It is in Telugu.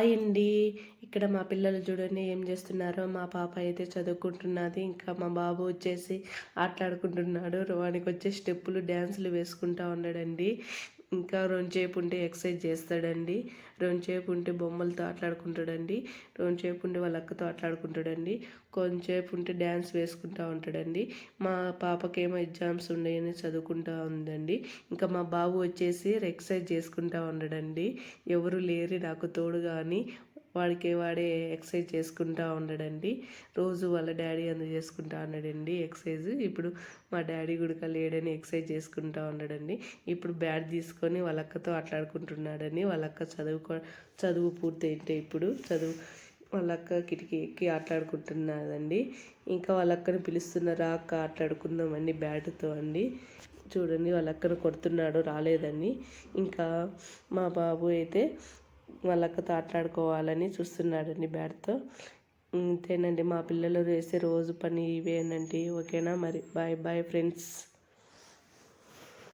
హాయ్ అండి. ఇక్కడ మా పిల్లలు చూడండి ఏం చేస్తున్నారో. మా పాప అయితే చదువుకుంటున్నది. ఇంకా మా బాబు వచ్చేసి ఆటలాడుకుంటున్నాడు. వానికి వచ్చే స్టెప్పులు డ్యాన్సులు వేసుకుంటా ఉన్నాడండి. ఇంకా రెండుసేపు ఉంటే ఎక్సర్సైజ్ చేస్తాడండి. రెండుసేపు ఉంటే బొమ్మలతో ఆటలాడుకుంటాడండి. రెండుసేపు ఉంటే వాళ్ళ అక్కతో ఆటలాడుకుంటాడండి. కొంచెంసేపు ఉంటే డ్యాన్స్ వేసుకుంటా ఉంటాడండి. మా పాపకేమో ఎగ్జామ్స్ ఉన్నాయని చదువుకుంటా ఉందండి. ఇంకా మా బాబు వచ్చేసి ఎక్సర్సైజ్ చేసుకుంటూ ఉండడండి. ఎవరు లేరు నాకు తోడు కానీ వాడికి వాడే ఎక్సర్సైజ్ చేసుకుంటూ ఉండడండి. రోజు వాళ్ళ డాడీ అందు చేసుకుంటా ఉన్నాడండి ఎక్సర్సైజ్. ఇప్పుడు మా డాడీ గుడిక లేడని ఎక్సర్సైజ్ చేసుకుంటా ఉండడండి. ఇప్పుడు బ్యాట్ తీసుకొని వాళ్ళ అక్కతో ఆటలాడుకుంటున్నాడని వాళ్ళ అక్క చదువుకో చదువు పూర్తయితే ఇప్పుడు చదువు వాళ్ళ అక్క కిటికీ ఎక్కి ఆటలాడుకుంటున్నదండి. ఇంకా వాళ్ళ అక్కని పిలుస్తున్నారా అక్క ఆటలాడుకుందామండి బ్యాట్తో అండి. చూడండి వాళ్ళ అక్కను కొడుతున్నాడు రాలేదని ఇంకా మా బాబు అయితే వాళ్ళక్కతో ఆటలాడుకోవాలని చూస్తున్నాడండి బ్యాట్తో. అంతేనండి మా పిల్లలు వేసే రోజు పని ఇవేనండి. ఓకేనా మరి? Bye bye friends.